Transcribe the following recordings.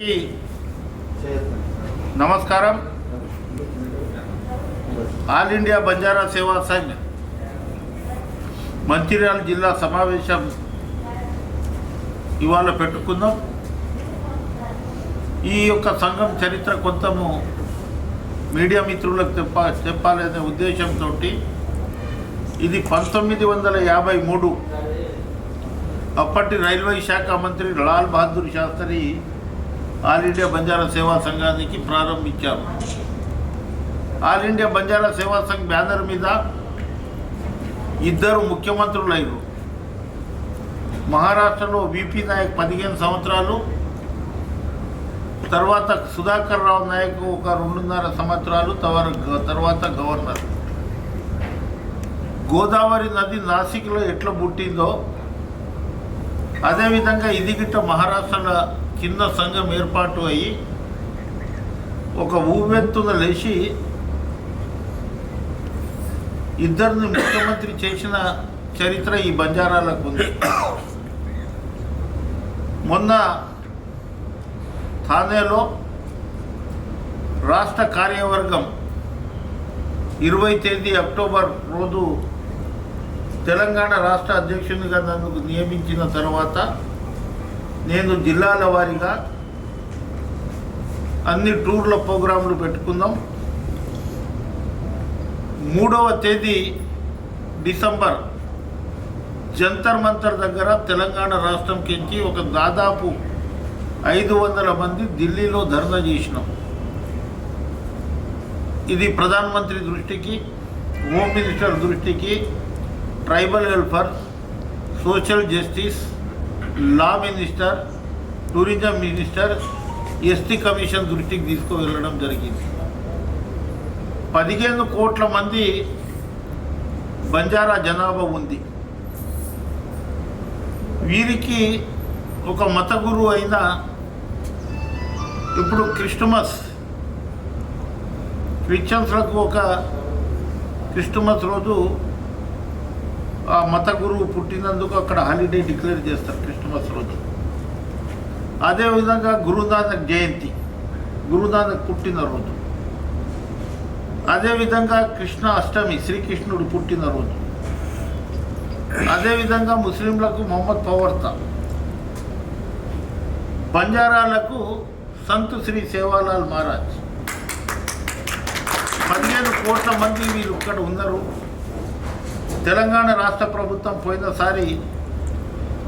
కి నమస్కారం. All India Banjara సేవా సంఘ్ మంచిర్యాల జిల్లా సమావేశం ఇవాళ పెట్టుకుందాం. ఈ యొక్క సంఘం చరిత్ర కొంతము మీడియా మిత్రులకు చెప్ప చెప్పాలనే ఉద్దేశంతో ఇది పంతొమ్మిది వందల యాభై మూడు అప్పటి రైల్వే శాఖ మంత్రి లాల్ బహదూర్ శాస్త్రి ఆల్ ఇండియా బంజారా సేవా సంఘానికి ప్రారంభించారు. ఆల్ ఇండియా బంజారా సేవా సంఘ్ బ్యానర్ మీద ఇద్దరు ముఖ్యమంత్రులైన మహారాష్ట్రలో విపి నాయక్ పదిహేను సంవత్సరాలు తర్వాత సుధాకర్ రావు నాయక్ ఒక రెండున్నర సంవత్సరాలు తర్వాత గవర్నర్. గోదావరి నది నాసిక్లో ఎట్లా పుట్టిందో అదేవిధంగా ఇది గిట్ట మహారాష్ట్రలో కింద సంఘం ఏర్పాటు అయ్యి ఒక ఊవెత్తున లేచి ఇద్దరిని ముఖ్యమంత్రి చేసిన చరిత్ర ఈ బంజారాలకు ఉంది. మొన్న థానేలో రాష్ట్ర కార్యవర్గం ఇరవై తేదీ అక్టోబర్ రోజు తెలంగాణ రాష్ట్ర అధ్యక్షునిగా నన్ను నియమించిన తర్వాత నేను జిల్లాల వారీగా అన్ని టూర్ల ప్రోగ్రాంలు పెట్టుకుందాం. మూడవ తేదీ డిసెంబర్ జంతర్ మంతర్ దగ్గర తెలంగాణ రాష్ట్రం కించి ఒక దాదాపు ఐదు వందల మంది ఢిల్లీలో ధర్నా చేసినాం. ఇది ప్రధానమంత్రి దృష్టికి హోమ్ మినిస్టర్ దృష్టికి tribal welfare social justice law minister tourism minister ST commission దృష్టికి తీసుకువెళ్ళడం జరిగింది. పదిహేను కోట్ల మంది బంజారా జనాభా ఉంది. వీరికి ఒక మత గురువు అయిన ఇప్పుడు క్రిస్టమస్ క్రిస్టియన్స్లకు ఒక క్రిస్టమస్ రోజు ఆ మత గురువు పుట్టినందుకు అక్కడ హాలిడే డిక్లేర్ చేస్తారు క్రిస్మస్ రోజు. అదేవిధంగా గురునానక్ జయంతి గురునానక్ పుట్టినరోజు. అదేవిధంగా కృష్ణ అష్టమి శ్రీకృష్ణుడు పుట్టినరోజు. అదేవిధంగా ముస్లింలకు మొహమ్మద్ పవర్త. బంజారాలకు సంత్ శ్రీ సేవాలాల్ మహారాజ్. పదిహేను కోట్ల మంది వీళ్ళు ఇక్కడ ఉన్నారు. తెలంగాణ రాష్ట్ర ప్రభుత్వం పోయినసారి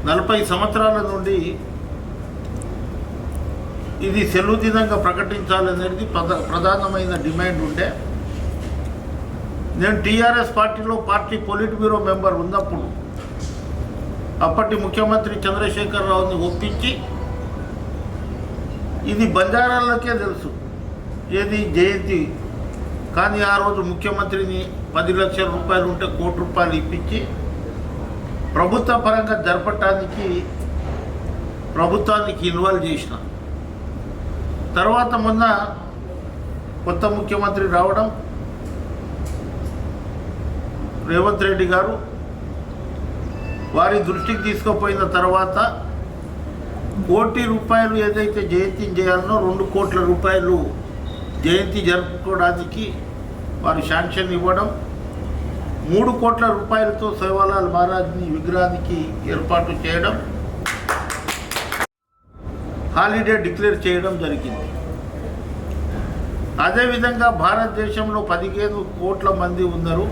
నలభై సంవత్సరాల నుండి ఇది సెలవు దినంగా ప్రకటించాలనేది ప్రధా ప్రధానమైన డిమాండ్ ఉండే. నేను టీఆర్ఎస్ పార్టీలో పార్టీ పొలిట్ బ్యూరో మెంబర్ ఉన్నప్పుడు అప్పటి ముఖ్యమంత్రి చంద్రశేఖరరావుని ఒప్పించి ఇది బంజారాలకే తెలుసు. ఏది జయంతి. కానీ ఆ రోజు ముఖ్యమంత్రిని పది లక్షల రూపాయలు ఉంటే కోటి రూపాయలు ఇప్పించి ప్రభుత్వ పరంగా జరపటానికి ప్రభుత్వానికి ఇన్వాల్వ్ చేసిన. తర్వాత మొన్న కొత్త ముఖ్యమంత్రి రావడం రేవంత్ రెడ్డి గారు వారి దృష్టికి తీసుకుపోయిన తర్వాత కోటి రూపాయలు ఏదైతే జయంతి చేయాలనో రెండు కోట్ల రూపాయలు జయంతి జరుపుకోవడానికి వారు శాంక్షన్ ఇవ్వడం మూడు కోట్ల రూపాయలతో సేవాలాల్ మహారాజ్ని విగ్రహానికి ఏర్పాటు చేయడం హాలిడే డిక్లేర్ చేయడం జరిగింది. అదేవిధంగా భారతదేశంలో పదిహేను కోట్ల మంది ఉన్నారు.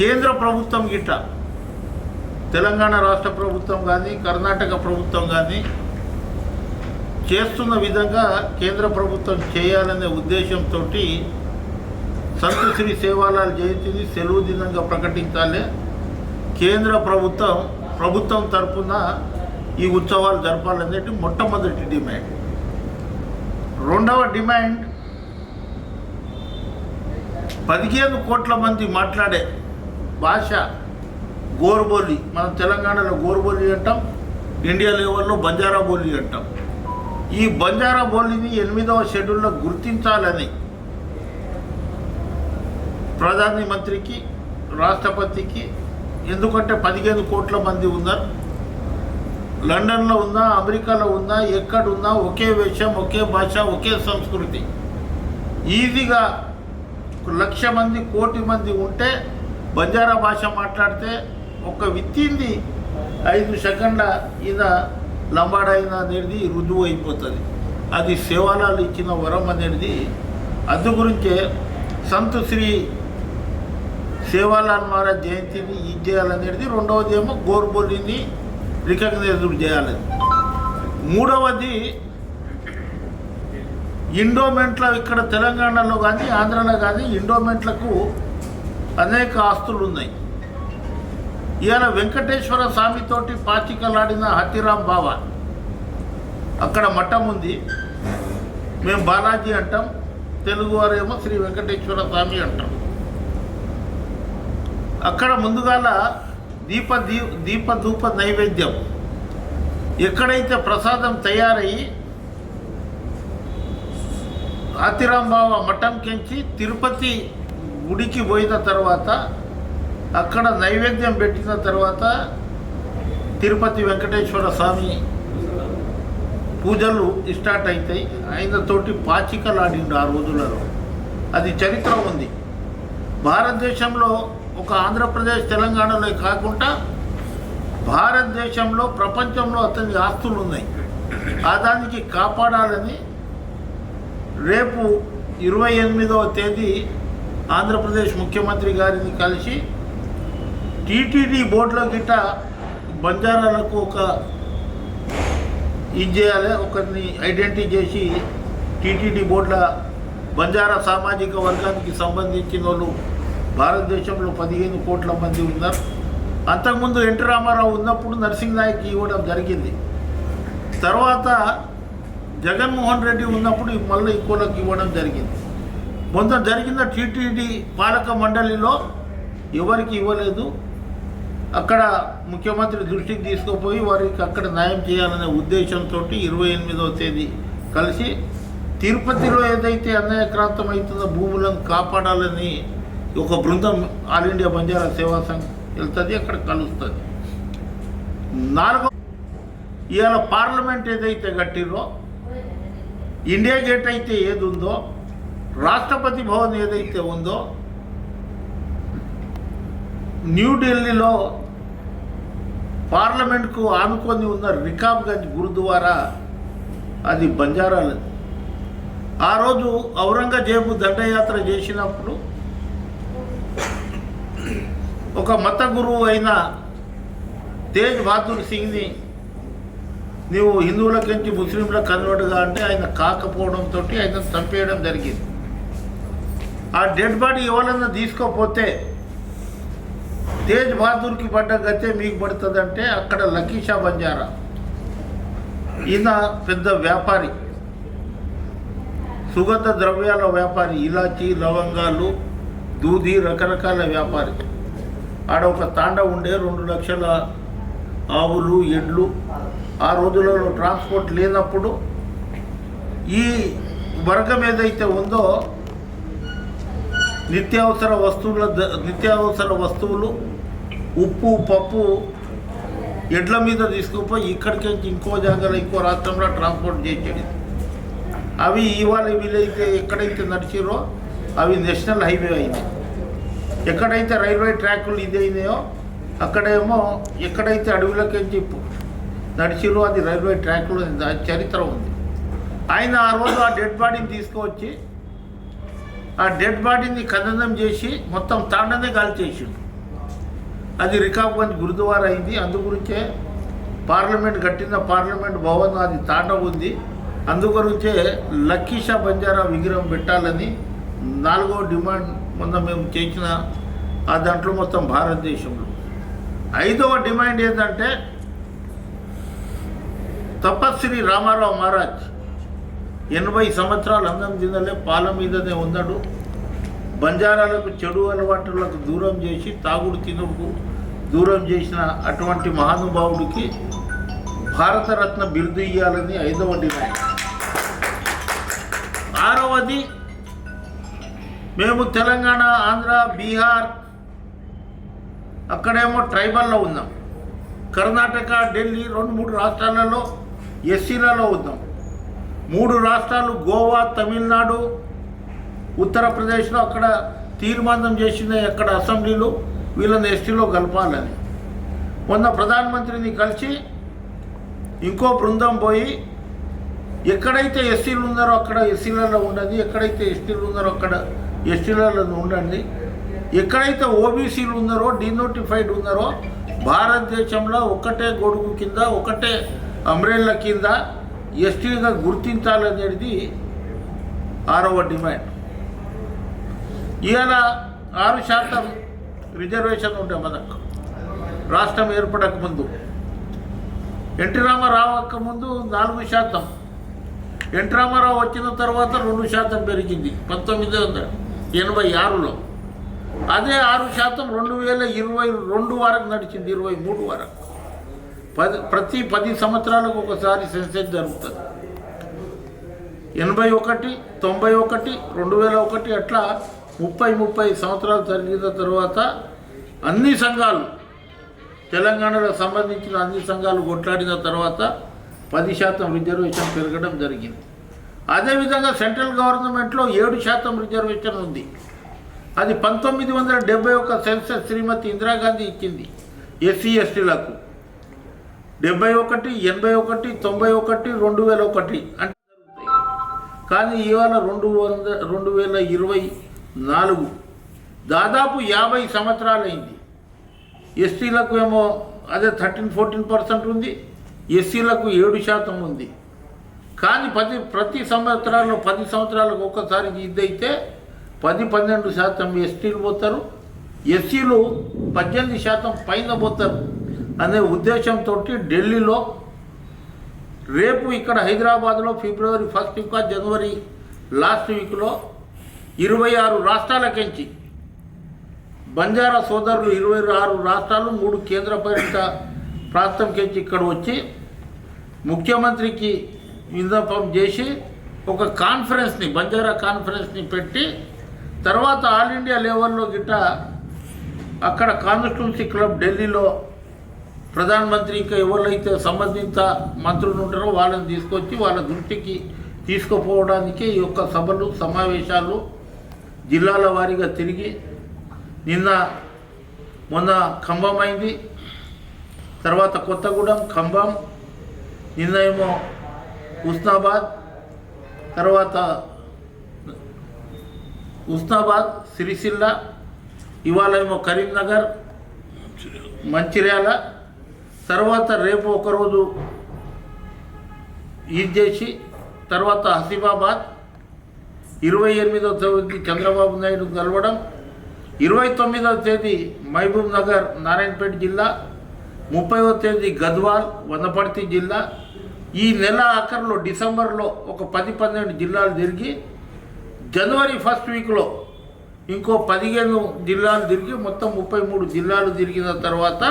కేంద్ర ప్రభుత్వం గిట్ట తెలంగాణ రాష్ట్ర ప్రభుత్వం కానీ కర్ణాటక ప్రభుత్వం కానీ చేస్తున్న విధంగా కేంద్ర ప్రభుత్వం చేయాలనే ఉద్దేశంతో సంతశ్రీ శ్రీ సేవాలాల్ జయంతిని సెలవు దినంగా ప్రకటించాలి. కేంద్ర ప్రభుత్వం ప్రభుత్వం తరపున ఈ ఉత్సవాలు జరపాలనేది మొట్టమొదటి డిమాండ్. రెండవ డిమాండ్ పదిహేను కోట్ల మంది మాట్లాడే భాష గోరుబోలి మనం తెలంగాణలో గోరుబోలి అంటాం ఇండియా లెవెల్లో బంజారా బోలి అంటాం. ఈ బంజారా బోలిని ఎనిమిదవ షెడ్యూల్లో గుర్తించాలని ప్రధాని మంత్రికి రాష్ట్రపతికి ఎందుకంటే పదిహేను కోట్ల మంది ఉన్నారు. లండన్లో ఉన్నా అమెరికాలో ఉన్నా ఎక్కడున్నా ఒకే వేషం ఒకే భాష ఒకే సంస్కృతి. ఈజీగా లక్ష మంది కోటి మంది ఉంటే బంజారా భాష మాట్లాడితే ఒక విత్తింది ఐదు సెకండ్ల ఈయన లంబాడైన అనేది రుజువు అయిపోతుంది. అది సేవాలాలు ఇచ్చిన వరం అనేది అందు గురించే సంత్ శ్రీ సేవాలాల్ మహారాజ్ జయంతిని ఇది చేయాలనేది రెండవది ఏమో గోర్బోలిని రికగ్నైజ్ చేయాలని మూడవది ఇండోమెంట్ల ఇక్కడ తెలంగాణలో కానీ ఆంధ్రలో కానీ ఇండోమెంట్లకు అనేక ఆస్తులు ఉన్నాయి ఇవాళ వెంకటేశ్వర స్వామితోటి పాచికలాడిన హతిరాం బావ అక్కడ మఠం ఉంది. మేము బాలాజీ అంటాం తెలుగువారేమో శ్రీ వెంకటేశ్వర స్వామి అంటాం. అక్కడ ముందుగాల దీప దీ దీప ధూప నైవేద్యం. ఎక్కడైతే ప్రసాదం తయారయ్యి ఆతిరాంబావ మఠంకించి తిరుపతి గుడికి పోయిన తర్వాత అక్కడ నైవేద్యం పెట్టిన తర్వాత తిరుపతి వెంకటేశ్వర స్వామి పూజలు స్టార్ట్ అవుతాయి ఆయనతోటి పాచికలాడిండు ఆ రోజులలో. అది చరిత్ర ఉంది. భారతదేశంలో ఒక ఆంధ్రప్రదేశ్ తెలంగాణలో కాకుండా భారతదేశంలో ప్రపంచంలో అతని ఆస్తులు ఉన్నాయి. ఆ దానికి కాపాడాలని రేపు ఇరవై ఎనిమిదవ తేదీ ఆంధ్రప్రదేశ్ ముఖ్యమంత్రి గారిని కలిసి టీటీడీ బోర్డులో గిట్ట బంజారాలకు ఒక ఇది చేయాలి ఒకరిని ఐడెంటిటీ చేసి టీటీడీ బోర్డుల బంజారా సామాజిక వర్గానికి సంబంధించిన వాళ్ళు భారతదేశంలో పదిహేను కోట్ల మంది ఉన్నారు. అంతకుముందు ఎన్టీ రామారావు ఉన్నప్పుడు నర్సింగ్ నాయక్ ఇవ్వడం జరిగింది. తర్వాత జగన్మోహన్ రెడ్డి ఉన్నప్పుడు మళ్ళీ ఇంకోళ్ళకి ఇవ్వడం జరిగింది. మొన్న జరిగిన టీటీడీ పాలక మండలిలో ఎవరికి ఇవ్వలేదు. అక్కడ ముఖ్యమంత్రి దృష్టికి తీసుకుపోయి వారికి అక్కడ న్యాయం చేయాలనే ఉద్దేశంతో ఇరవై ఎనిమిదవ తేదీ కలిసి తిరుపతిలో ఏదైతే అన్యాయక్రాంతం అవుతుందో భూములను కాపాడాలని ఒక బృందం ఆల్ ఇండియా బంజారా సేవా సంఘం వెళ్తుంది అక్కడ కలుస్తుంది. నాలుగో ఇవాళ పార్లమెంట్ ఏదైతే కట్టిరో ఇండియా గేట్ అయితే ఏది ఉందో రాష్ట్రపతి భవన్ ఏదైతే ఉందో న్యూఢిల్లీలో పార్లమెంట్కు ఆనుకొని ఉన్న రికాబ్గంజ్ గురుద్వారా అది బంజారాలది. ఆ రోజు ఔరంగజేబు దండయాత్ర చేసినప్పుడు ఒక మత గురువు అయిన తేజ్ బహదూర్ సింగ్ని నీవు హిందువులకించి ముస్లింలకు కన్వర్ట్గా అంటే ఆయన కాకపోవడంతో ఆయన చంపేయడం జరిగింది. ఆ డెడ్ బాడీ ఎవరన్నా తీసుకోపోతే తేజ్ బహదూర్కి పడ్డ గతే మీకు పడుతుందంటే అక్కడ లకీషా బంజారా. ఈయన పెద్ద వ్యాపారి. సుగంధ ద్రవ్యాల వ్యాపారి ఇలాచి లవంగాలు దూది రకరకాల వ్యాపారి. ఆడ ఒక తాండ ఉండే రెండు లక్షల ఆవులు ఎడ్లు. ఆ రోజులలో ట్రాన్స్పోర్ట్ లేనప్పుడు ఈ వర్గం ఏదైతే ఉందో నిత్యావసర వస్తువుల నిత్యావసర వస్తువులు ఉప్పు పప్పు ఎడ్ల మీద తీసుకుపోయి ఇక్కడికి ఇంకో జాగాలో ఇంకో రాష్ట్రంలో ట్రాన్స్పోర్ట్ చేసేది. అవి ఇవాళ వీలైతే ఎక్కడైతే నడిచిరో అవి నేషనల్ హైవే అయినాయి. ఎక్కడైతే రైల్వే ట్రాకులు ఇది అక్కడేమో ఎక్కడైతే అడవులకించి నడిచిరో అది రైల్వే ట్రాక్లో చరిత్ర ఉంది. ఆయన ఆ రోజు ఆ డెడ్ బాడీని తీసుకువచ్చి ఆ డెడ్ బాడీని ఖననం చేసి మొత్తం తాండనే గాలి చేసిండు. అది రికాబ్గంజ్ గురుద్వారా అయింది. అందు గురించే పార్లమెంట్ కట్టిన పార్లమెంట్ భవన్ అది తాండ ఉంది. అందుగురించే లక్కీషా బంజారా విగ్రహం పెట్టాలని నాలుగో డిమాండ్ మొన్న మేము చేసిన ఆ దాంట్లో మొత్తం భారతదేశంలో. ఐదవ డిమాండ్ ఏంటంటే తపస్వి రామారావు మహారాజ్ ఎనభై సంవత్సరాలు అందం చెందలే పాల మీదనే ఉన్నాడు. బంజారాలకు చెడు అలవాట్లకు దూరం చేసి తాగుడు తినుడుకు దూరం చేసిన అటువంటి మహానుభావుడికి భారతరత్న బిరుదు ఇవ్వాలని ఐదవ డిమాండ్. ఆరవది మేము తెలంగాణ ఆంధ్ర బీహార్ అక్కడేమో ట్రైబల్లో ఉన్నాం. కర్ణాటక ఢిల్లీ రెండు మూడు రాష్ట్రాలలో ఎస్సీలలో ఉన్నాం. మూడు రాష్ట్రాలు గోవా తమిళనాడు ఉత్తరప్రదేశ్లో అక్కడ తీర్మానం చేసిన అక్కడ అసెంబ్లీలు వీళ్ళని ఎస్టీలో కలపాలని. మొన్న ప్రధానమంత్రిని కలిసి ఇంకో బృందం పోయి ఎక్కడైతే ఎస్సీలు ఉన్నారో అక్కడ ఎస్సీలలో ఉన్నది ఎక్కడైతే ఎస్టీలు ఉన్నారో అక్కడ ఎస్టీలలో ఉండండి. ఎక్కడైతే ఓబీసీలు ఉన్నారో డినోటిఫైడ్ ఉన్నారో భారతదేశంలో ఒకటే గొడుగు కింద ఒకటే అంబ్రెల్లా కింద ఎస్టీగా గుర్తించాలనేది ఆరవ డిమాండ్. ఇవాళ ఆరు శాతం రిజర్వేషన్ ఉండే మనకు. రాష్ట్రం ఏర్పడక ముందు. ఎన్టీ రామారావు ముందు నాలుగు శాతం. ఎన్టీ రామారావు వచ్చిన తర్వాత రెండు శాతం పెరిగింది పంతొమ్మిది వందల. ఎనభై ఆరులో. అదే ఆరు శాతం రెండు వేల ఇరవై రెండు వరకు నడిచింది ఇరవై మూడు వరకు పది ప్రతి పది సంవత్సరాలకు ఒకసారి సెన్సెస్ జరుగుతుంది. ఎనభై ఒకటి తొంభై ఒకటి రెండు వేల ఒకటి అట్లా ముప్పై ముప్పై సంవత్సరాలు జరిగిన తర్వాత అన్ని సంఘాలు తెలంగాణలో సంబంధించిన అన్ని సంఘాలు కొట్లాడిన తర్వాత పది శాతం రిజర్వేషన్ పెరగడం జరిగింది. అదేవిధంగా సెంట్రల్ గవర్నమెంట్లో ఏడు శాతం రిజర్వేషన్ ఉంది. అది పంతొమ్మిది వందల డెబ్బై ఒక సెన్సస్ శ్రీమతి ఇందిరాగాంధీ ఇచ్చింది ఎస్సీ ఎస్టీలకు. డెబ్బై ఒకటి ఎనభై ఒకటి తొంభై ఒకటి రెండు వేల ఒకటి అంటే కానీ ఇవాళ రెండు వంద రెండు వేల ఇరవై నాలుగు దాదాపు యాభై సంవత్సరాలైంది. ఎస్టీలకు ఏమో అదే థర్టీన్ ఫోర్టీన్ పర్సెంట్ ఉంది ఎస్సీలకు ఏడు శాతం ఉంది. కానీ పది ప్రతి సంవత్సరాల్లో పది సంవత్సరాలకు ఒక్కసారి ఇదైతే పది పన్నెండు శాతం ఎస్టీలు పోతారు. ఎస్సీలు పద్దెనిమిది శాతం పైన పోతారు అనే ఉద్దేశంతో ఢిల్లీలో రేపు ఇక్కడ హైదరాబాద్లో February first week January last వీక్లో ఇరవై ఆరు రాష్ట్రాలకించి బంజారా సోదరులు ఇరవై ఆరు రాష్ట్రాలు మూడు కేంద్రపాలిత ప్రాంతంకించి ఇక్కడ వచ్చి ముఖ్యమంత్రికి విన్నపం చేసి ఒక కాన్ఫరెన్స్ని బంజారా కాన్ఫరెన్స్ని పెట్టి తర్వాత ఆల్ ఇండియా లెవెల్లో గిట్ట అక్కడ కాన్స్టిట్యున్సీ క్లబ్ ఢిల్లీలో ప్రధానమంత్రి ఇంకా ఎవరైతే సంబంధిత మంత్రులు ఉంటారో వాళ్ళని తీసుకొచ్చి వాళ్ళ దృష్టికి తీసుకుపోవడానికి ఈ యొక్క సభలు సమావేశాలు జిల్లాల వారీగా తిరిగి నిన్న మొన్న ఖమ్మం అయింది తర్వాత కొత్తగూడెం ఖమ్మం నిన్న ఏమో ఉస్నాబాద్ తర్వాత ఉస్నాబాద్ సిరిసిల్ల ఇవాళ ఏమో కరీంనగర్ మంచిర్యాల తర్వాత రేపు ఒకరోజు ఇది చేసి తర్వాత హసీబాబాద్ ఇరవై ఎనిమిదవ తేదీ చంద్రబాబు నాయుడు కలవడం ఇరవై తొమ్మిదవ తేదీ మహబూబ్ నగర్ నారాయణపేట జిల్లా ముప్పైవ తేదీ గద్వాల్ వనపర్తి జిల్లా ఈ నెల ఆఖరిలో డిసెంబర్లో ఒక పది పన్నెండు జిల్లాలు తిరిగి జనవరి ఫస్ట్ వీక్లో ఇంకో పదిహేను జిల్లాలు తిరిగి మొత్తం ముప్పై మూడు జిల్లాలు తిరిగిన తర్వాత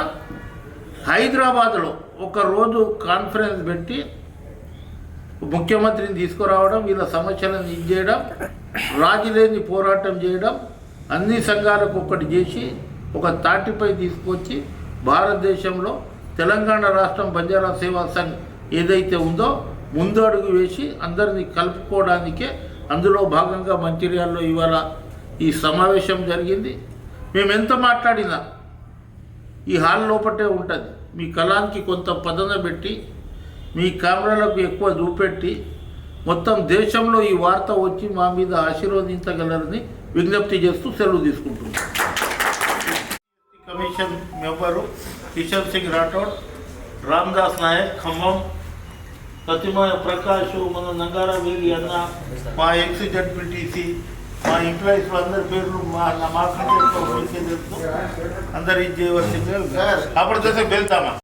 హైదరాబాద్లో ఒక రోజు కాన్ఫరెన్స్ పెట్టి ముఖ్యమంత్రిని తీసుకురావడం వీళ్ళ సమస్యలను ఇది చేయడం రాజులేని పోరాటం చేయడం అన్ని సంఘాలకు ఒకటి చేసి ఒక తాటిపై తీసుకొచ్చి భారతదేశంలో తెలంగాణ రాష్ట్రం బంజారా సేవా సంఘ్ ఏదైతే ఉందో ముందు అడుగు వేసి అందరినీ కలుపుకోవడానికే అందులో భాగంగా మంచిర్యాలలో ఇవాళ ఈ సమావేశం జరిగింది. మేము ఎంత మాట్లాడినా ఈ హాల్ లోపటే ఉంటుంది. మీ కళానికి కొంత పదన పెట్టి మీ కెమెరాలకు ఎక్కువ చూపెట్టి మొత్తం దేశంలో ఈ వార్త వచ్చి మా మీద ఆశీర్వదించగలరని విజ్ఞప్తి చేస్తూ సెలవు తీసుకుంటున్నాం. కమిషన్ మెంబరు కిషన్ సింగ్ రాఠోడ్ రామ్దాస్ నాయక్ ఖమ్మం ప్రతిమ ప్రకాష్ మన నంగారా వేలి అన్న మా ఎక్స్ జడ్పీటీసీ మా ఎంప్లాయీస్ అందరి పేర్లు మా మా కంటే ఎక్కువ మీకే తెలుసు అందరు ఇది చేయవలసిందే అప్పుడు చేసే వెళ్తామా